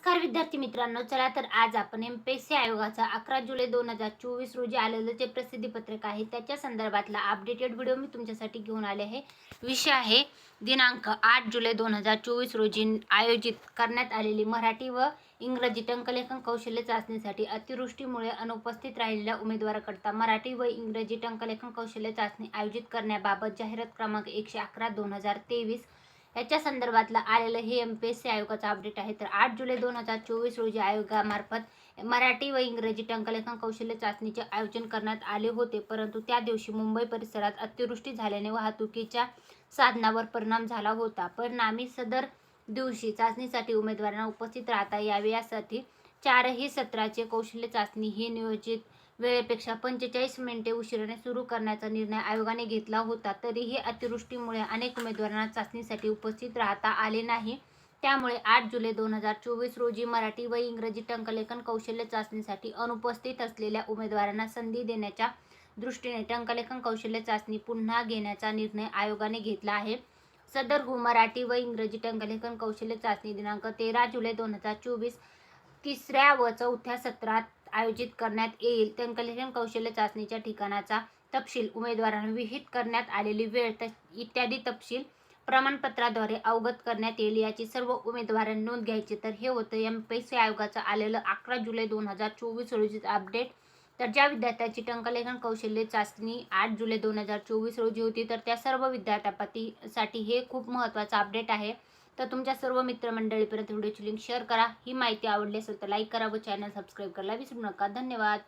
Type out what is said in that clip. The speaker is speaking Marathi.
नमस्कार विद्यार्थी मित्रांनो चला तर आज आपण एम पी एस सी आयोगाचा अकरा जुलै दोन हजार चोवीस रोजी आलेलं जे प्रसिद्धीपत्रक आहे त्याच्या संदर्भातला अपडेटेड व्हिडिओ मी तुमच्यासाठी घेऊन आले आहे. विषय आहे दिनांक आठ जुलै दोन हजार चोवीस रोजी आयोजित करण्यात आलेली मराठी व इंग्रजी टंकलेखन कौशल्य चाचणीसाठी अतिवृष्टीमुळे अनुपस्थित राहिलेल्या उमेदवाराकरता मराठी व इंग्रजी टंकलेखन कौशल्य चाचणी आयोजित करण्याबाबत जाहिरात क्रमांक एकशे अकरा दोन हजार तेवीस याच्या संदर्भातलं आलेलं हे एम पी एस सी आयोगाचं अपडेट आहे. तर आठ जुलै दोन हजार चोवीस रोजी आयोगामार्फत मराठी व इंग्रजी टंकलेखन कौशल्य चाचणीचे आयोजन करण्यात आले होते. परंतु त्या दिवशी मुंबई परिसरात अतिवृष्टी झाल्याने वाहतुकीच्या साधनावर परिणाम झाला होता. परिणामी सदर दिवशी चाचणीसाठी उमेदवारांना उपस्थित राहता यावे यासाठी चारही सत्राचे कौशल्य चाचणी ही नियोजित वेळेपेक्षा पंचेचाळीस मिनिटे उशिराने सुरू करण्याचा निर्णय आयोगाने घेतला होता. तरीही अतिवृष्टीमुळे अनेक उमेदवारांना चाचणीसाठी उपस्थित राहता आले नाही. त्यामुळे आठ जुलै दोन हजार चोवीस रोजी मराठी व इंग्रजी टंकलेखन कौशल्य चाचणीसाठी अनुपस्थित असलेल्या उमेदवारांना संधी देण्याच्या दृष्टीने टंकलेखन कौशल्य चाचणी पुन्हा घेण्याचा निर्णय आयोगाने घेतला आहे. सदर गु मराठी व इंग्रजी टंकलेखन कौशल्य चाचणी दिनांक तेरा जुलै दोन हजार चोवीस तिसऱ्या व चौथ्या सत्रात आयोजित करण्यात येईल. टंकलेखन कौशल्य चाचणीच्या ठिकाणाचा तपशील उमेदवारांना विहित करण्यात आलेली वेळ त इत्यादी तपशील प्रमाणपत्राद्वारे अवगत करण्यात येईल. याची सर्व उमेदवारांनी नोंद घ्यायची. तर हे होतं एम पी सी आयोगाचं आलेलं अकरा जुलै दोन हजार चोवीस रोजीचं अपडेट. तर ज्या विद्यार्थ्याची टंकलेखन कौशल्य चाचणी आठ जुलै दोन हजार चोवीस रोजी होती तर त्या सर्व विद्यार्थ्यापतीसाठी हे खूप महत्त्वाचं अपडेट आहे. तर तुमच्या सर्व मित्रमंडळीपर्यंत व्हिडिओची लिंक शेअर करा. ही माहिती आवडली असेल तर लाईक करा व चॅनल सबस्क्राईब करायला विसरू नका. धन्यवाद.